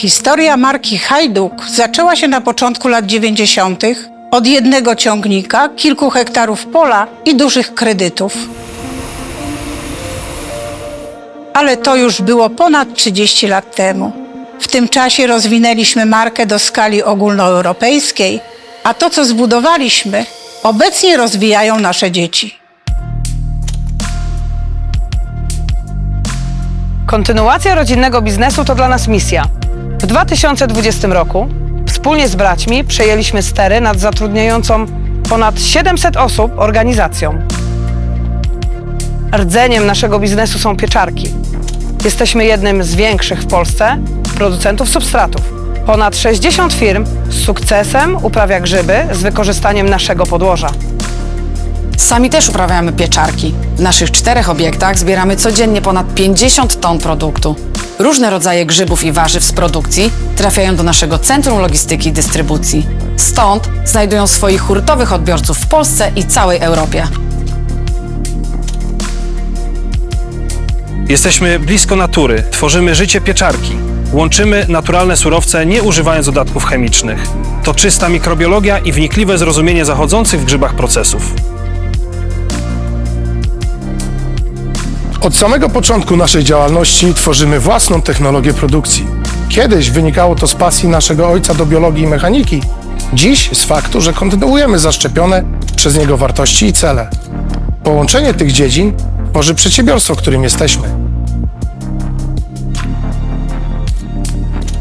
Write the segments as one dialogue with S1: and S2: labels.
S1: Historia marki Hajduk zaczęła się na początku lat 90. od jednego ciągnika, kilku hektarów pola i dużych kredytów. Ale to już było ponad 30 lat temu. W tym czasie rozwinęliśmy markę do skali ogólnoeuropejskiej, a to, co zbudowaliśmy, obecnie rozwijają nasze dzieci.
S2: Kontynuacja rodzinnego biznesu to dla nas misja. W 2020 roku wspólnie z braćmi przejęliśmy stery nad zatrudniającą ponad 700 osób organizacją. Rdzeniem naszego biznesu są pieczarki. Jesteśmy jednym z większych w Polsce producentów substratów. Ponad 60 firm z sukcesem uprawia grzyby z wykorzystaniem naszego podłoża.
S3: Sami też uprawiamy pieczarki. W naszych czterech obiektach zbieramy codziennie ponad 50 ton produktu. Różne rodzaje grzybów i warzyw z produkcji trafiają do naszego Centrum Logistyki i Dystrybucji. Stąd znajdują swoich hurtowych odbiorców w Polsce i całej Europie.
S4: Jesteśmy blisko natury, tworzymy życie pieczarki. Łączymy naturalne surowce, nie używając dodatków chemicznych. To czysta mikrobiologia i wnikliwe zrozumienie zachodzących w grzybach procesów.
S5: Od samego początku naszej działalności tworzymy własną technologię produkcji. Kiedyś wynikało to z pasji naszego ojca do biologii i mechaniki, dziś z faktu, że kontynuujemy zaszczepione przez niego wartości i cele. Połączenie tych dziedzin tworzy przedsiębiorstwo, którym jesteśmy.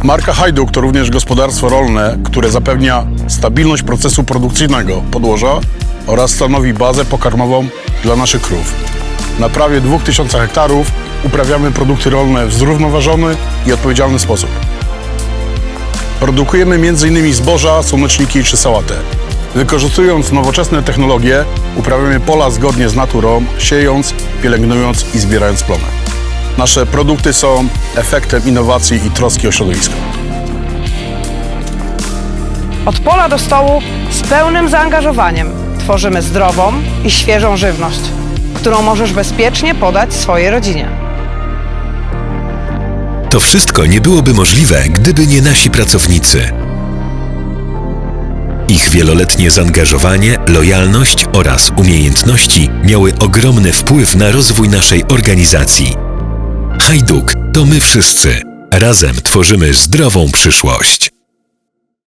S6: Marka Hajduk to również gospodarstwo rolne, które zapewnia stabilność procesu produkcyjnego podłoża oraz stanowi bazę pokarmową dla naszych krów. Na prawie 2000 hektarów uprawiamy produkty rolne w zrównoważony i odpowiedzialny sposób. Produkujemy m.in. zboża, słoneczniki czy sałatę. Wykorzystując nowoczesne technologie, uprawiamy pola zgodnie z naturą, siejąc, pielęgnując i zbierając plony. Nasze produkty są efektem innowacji i troski o środowisko.
S2: Od pola do stołu z pełnym zaangażowaniem tworzymy zdrową i świeżą żywność, którą możesz bezpiecznie podać swojej rodzinie.
S7: To wszystko nie byłoby możliwe, gdyby nie nasi pracownicy. Ich wieloletnie zaangażowanie, lojalność oraz umiejętności miały ogromny wpływ na rozwój naszej organizacji. Hajduk to my wszyscy. Razem tworzymy zdrową przyszłość.